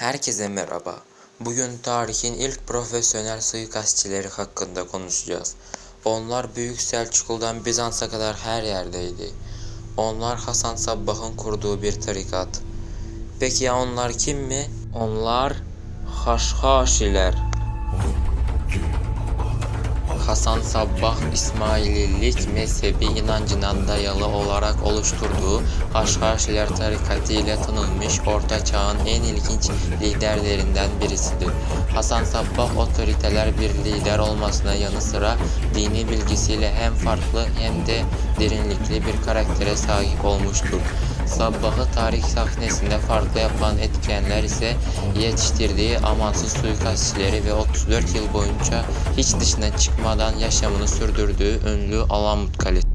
Herkese merhaba. Bugün tarihin ilk profesyonel suikastçileri hakkında konuşacağız. Onlar Büyük Selçuklu'dan Bizans'a kadar her yerdeydi. Onlar Hasan Sabbah'ın kurduğu bir tarikat. Peki ya onlar kim mi? Onlar Haşhaşiler. Hasan Sabbah İsmaililik mezhebi inancına dayalı olarak oluşturduğu Haşhaşiler tarikatı ile tanınmış Orta Çağ'ın en ilginç liderlerinden birisidir. Hasan Sabbah otoriteler bir lider olmasına yanı sıra dini bilgisiyle hem farklı hem de derinlikli bir karaktere sahip olmuştur. Sabbah'ı tarih sahnesinde farklı yapan etkenler ise yetiştirdiği amansız suikastçileri ve 34 yıl boyunca hiç dışına çıkmadan yaşamını sürdürdüğü ünlü Alamut Kalesi.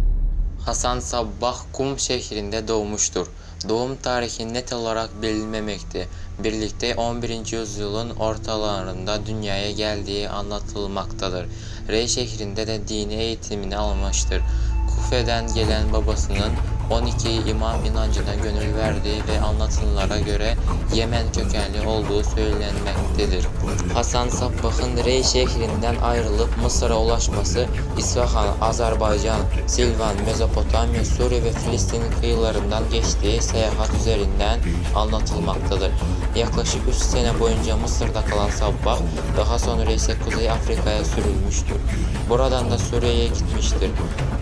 Hasan Sabbah Kum şehrinde doğmuştur. Doğum tarihi net olarak bilinmemekte. Birlikte 11. yüzyılın ortalarında dünyaya geldiği anlatılmaktadır. Rey şehrinde de dini eğitimini almıştır. Kufe'den gelen babasının 12 imam inancına gönül verdiği ve anlatılanlara göre Yemen kökenli olduğu söylenmektedir. Hasan Sabbah'ın Rey şehrinden ayrılıp Mısır'a ulaşması İsfahan, Azerbaycan, Silvan, Mezopotamya, Suriye ve Filistin kıyılarından geçtiği seyahat üzerinden anlatılmaktadır. Yaklaşık 3 sene boyunca Mısır'da kalan Sabbah daha sonra ise Kuzey Afrika'ya sürülmüştür. Buradan da Suriye'ye gitmiştir.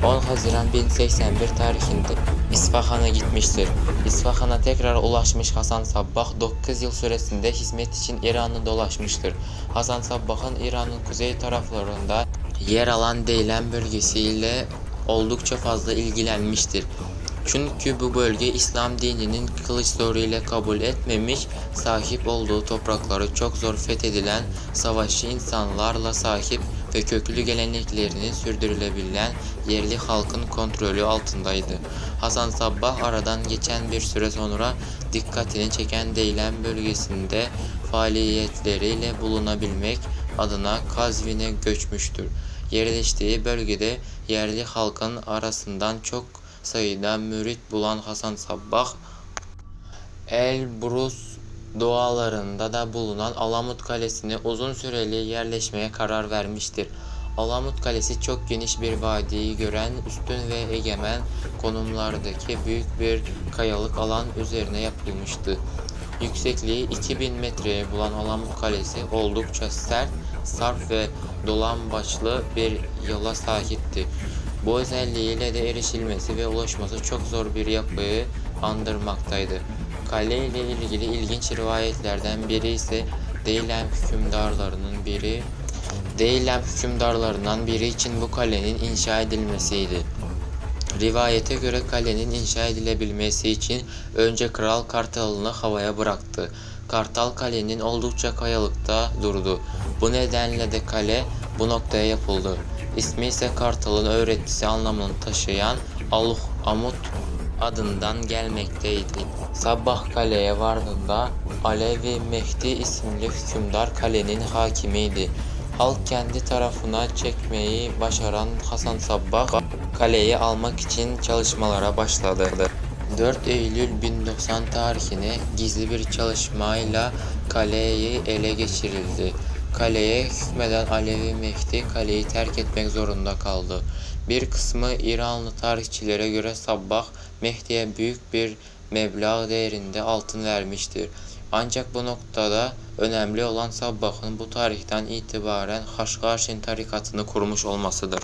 10 Haziran 1081 tarihinde İsfahan'a gitmiştir. İsfahan'a tekrar ulaşmış Hasan Sabbah 9 yıl süresinde hizmet için İran'ı dolaşmıştır. Hasan Sabbah'ın İran'ın kuzey taraflarında yer alan Deylen bölgesiyle oldukça fazla ilgilenmiştir. Çünkü bu bölge İslam dininin kılıç zoruyla kabul etmemiş, sahip olduğu toprakları çok zor fethedilen, savaşçı insanlarla sahip ve köklü geleneklerini sürdürülebilen yerli halkın kontrolü altındaydı. Hasan Sabbah aradan geçen bir süre sonra dikkatini çeken Deylen bölgesinde faaliyetleriyle bulunabilmek adına Kazvin'e göçmüştür. Yerleştiği bölgede yerli halkın arasından çok sayıda mürit bulan Hasan Sabbah, Elbrus doğalarında da bulunan Alamut Kalesi'ne uzun süreli yerleşmeye karar vermiştir. Alamut Kalesi çok geniş bir vadiyi gören üstün ve egemen konumlardaki büyük bir kayalık alan üzerine yapılmıştı. Yüksekliği 2000 metreye bulan Alamut Kalesi oldukça sert, sarp ve dolambaçlı bir yola sahipti. Bu özelliğiyle de erişilmesi ve ulaşması çok zor bir yapıyı andırmaktaydı. Kale ile ilgili ilginç rivayetlerden biri ise Deylem hükümdarlarının biri Deylem hükümdarlarından biri için bu kalenin inşa edilmesiydi. Rivayete göre kalenin inşa edilebilmesi için önce kral kartalını havaya bıraktı. Kartal kalenin oldukça kayalıkta durdu. Bu nedenle de kale bu noktaya yapıldı. İsmi ise Kartal'ın öğretisi anlamını taşıyan Aluh Amut adından gelmekteydi. Sabah kaleye vardığında Alevi Mehdi isimli hükümdar kalenin hakimiydi. Halk kendi tarafına çekmeyi başaran Hasan Sabbah kaleyi almak için çalışmalara başladı. 4 Eylül 1090 tarihine gizli bir çalışmayla kaleyi ele geçirildi. Kaleye hükmeden Alevi Mehdi kaleyi terk etmek zorunda kaldı. Bir kısmı İranlı tarihçilere göre Sabbah Mehdi'ye büyük bir meblağ değerinde altın vermiştir. Ancak bu noktada önemli olan Sabbah'ın bu tarihten itibaren Haşhaşin tarikatını kurmuş olmasıdır.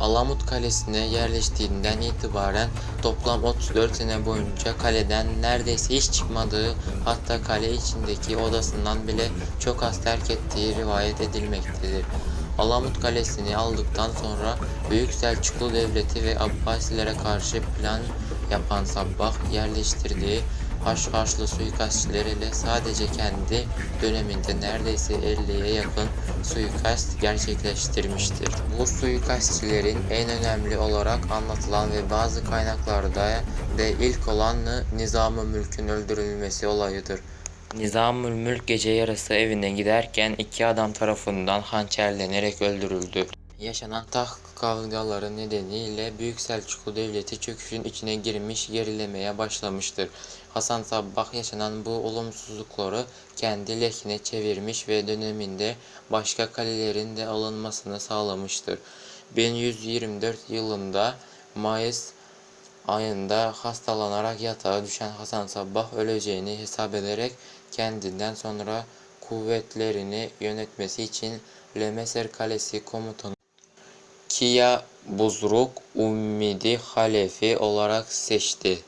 Alamut Kalesi'ne yerleştiğinden itibaren toplam 34 sene boyunca kaleden neredeyse hiç çıkmadığı hatta kale içindeki odasından bile çok az terk ettiği rivayet edilmektedir. Alamut Kalesi'ni aldıktan sonra Büyük Selçuklu Devleti ve Abbasilere karşı plan yapan Sabbah yerleştirdiği Haşhaşlı suikastçiler ile sadece kendi döneminde neredeyse 50'ye yakın suikast gerçekleştirmiştir. Bu suikastçilerin en önemli olarak anlatılan ve bazı kaynaklarda de ilk olanı Nizam-ı Mülk'ün öldürülmesi olayıdır. Nizamül Mülk gece yarısı evine giderken iki adam tarafından hançerlenerek öldürüldü. Yaşanan taht kavgaları nedeniyle Büyük Selçuklu Devleti çöküşün içine girmiş gerilemeye başlamıştır. Hasan Sabbah yaşanan bu olumsuzlukları kendi lehine çevirmiş ve döneminde başka kalelerin de alınmasını sağlamıştır. 1124 yılında Mayıs ayında hastalanarak yatağa düşen Hasan Sabbah öleceğini hesap ederek kendinden sonra kuvvetlerini yönetmesi için Lemeser Kalesi komutanı Kiya Buzruk Ummidi Halefi olarak seçti.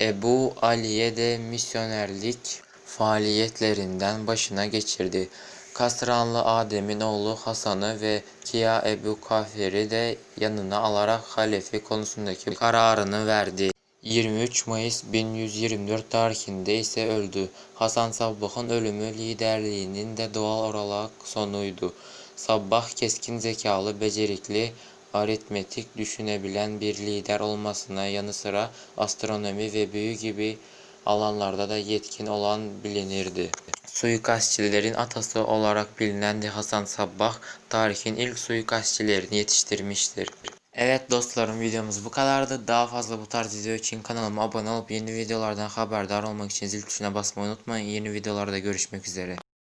Ebu Aliye de misyonerlik faaliyetlerinden başına geçirdi. Kasranlı Adem'in oğlu Hasan'ı ve Kiya Ebu Kafir'i de yanına alarak halefi konusundaki kararını verdi. 23 Mayıs 1124 tarihinde ise öldü. Hasan Sabbah'ın ölümü liderliğinin de doğal olarak sonuydu. Sabbah keskin zekalı, becerikli, aritmetik düşünebilen bir lider olmasına yanı sıra astronomi ve büyü gibi alanlarda da yetkin olan bilinirdi. Suikastçilerin atası olarak bilinen de Hasan Sabbah, tarihin ilk suikastçilerini yetiştirmiştir. Evet dostlarım videomuz bu kadardı. Daha fazla bu tarz video için kanalıma abone olup yeni videolardan haberdar olmak için zil tuşuna basmayı unutmayın. Yeni videolarda görüşmek üzere.